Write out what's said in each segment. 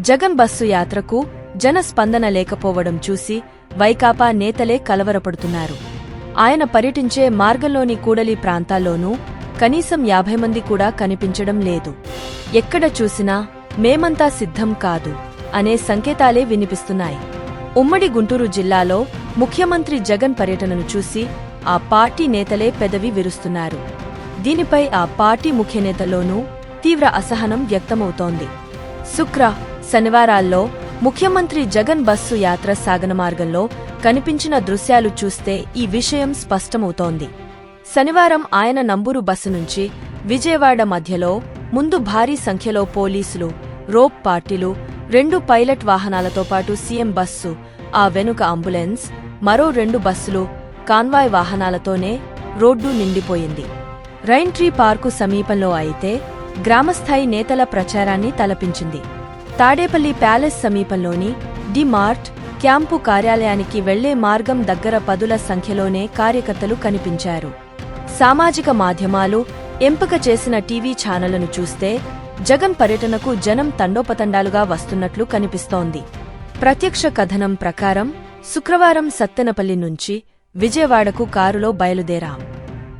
Jagan bus యాత్రకు జనస్పందన లేకపోవడం చూసి వైకాపా నేతలే కలవరపడుతున్నారు. ఆయన పర్యటించే మార్గంలోని కూడలి ప్రాంతాల్లోనూ కనీసం యాభై మంది కూడా కనిపించడం లేదు. ఎక్కడ చూసినా మేమంతా సిద్ధం కాదు అనే సంకేతాలే వినిపిస్తున్నాయి. ఉమ్మడి గుంటూరు జిల్లాలో ముఖ్యమంత్రి జగన్ పర్యటనను చూసి ఆ పార్టీ నేతలే పెదవి విరుస్తున్నారు. దీనిపై ఆ పార్టీ ముఖ్యనేతలోనూ తీవ్ర అసహనం వ్యక్తమవుతోంది. శుక్ర శనివారాల్లో ముఖ్యమంత్రి జగన్ బస్సు యాత్ర సాగన మార్గంలో కనిపించిన దృశ్యాలు చూస్తే ఈ విషయం స్పష్టమవుతోంది. శనివారం ఆయన నంబూరు బస్సు నుంచి విజయవాడ మధ్యలో ముందు భారీ సంఖ్యలో పోలీసులు రోప్ పార్టీలు రెండు పైలట్ వాహనాలతో పాటు సీఎం బస్సు ఆ వెనుక అంబులెన్స్ మరో రెండు బస్సులు కాన్వాయ్ వాహనాలతోనే రోడ్డు నిండిపోయింది. రైన్ ట్రీ పార్కు సమీపంలో అయితే గ్రామస్థాయి నేతల ప్రచారాన్ని తలపించింది. తాడేపల్లి ప్యాలెస్ సమీపంలోని డి మార్ట్ క్యాంపు కార్యాలయానికి వెళ్ళే మార్గం దగ్గర పదుల సంఖ్యలోనే కార్యకర్తలు కనిపించారు. సామాజిక మాధ్యమాలు ఎంపిక చేసిన టీవీ ఛానళ్ళను చూస్తే జగన్ పర్యటనకు జనం తండోపతండాలుగా వస్తున్నట్లు కనిపిస్తోంది. ప్రత్యక్ష కథనం ప్రకారం శుక్రవారం సత్తెనపల్లి నుంచి విజయవాడకు కారులో బయలుదేరాం.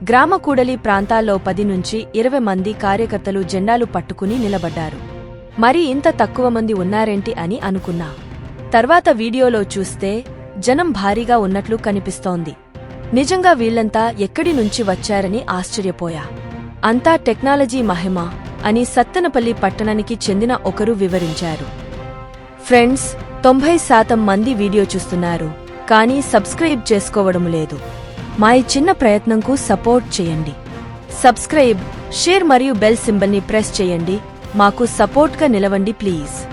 గ్రామకూడలి ప్రాంతాల్లో పది నుంచి ఇరవై మంది కార్యకర్తలు జెండాలు పట్టుకుని నిలబడ్డారు. మరి ఇంత తక్కువ మంది ఉన్నారేంటి అని అనుకున్నా. తర్వాత వీడియోలో చూస్తే జనం భారీగా ఉన్నట్లు కనిపిస్తోంది. నిజంగా వీళ్ళంతా ఎక్కడి నుంచి వచ్చారని ఆశ్చర్యపోయా. అంతా టెక్నాలజీ మహిమ అని సత్తెనపల్లి పట్టణానికి చెందిన ఒకరు వివరించారు. ఫ్రెండ్స్ తొంభై శాతం మంది వీడియో చూస్తున్నారు కానీ సబ్స్క్రైబ్ చేసుకోవడం లేదు. మా ఈ చిన్న ప్రయత్నంకు సపోర్ట్ చేయండి. సబ్స్క్రైబ్ షేర్ మరియు బెల్ సింబల్ని ప్రెస్ చేయండి. మాకు సపోర్ట్గా నిలవండి ప్లీజ్.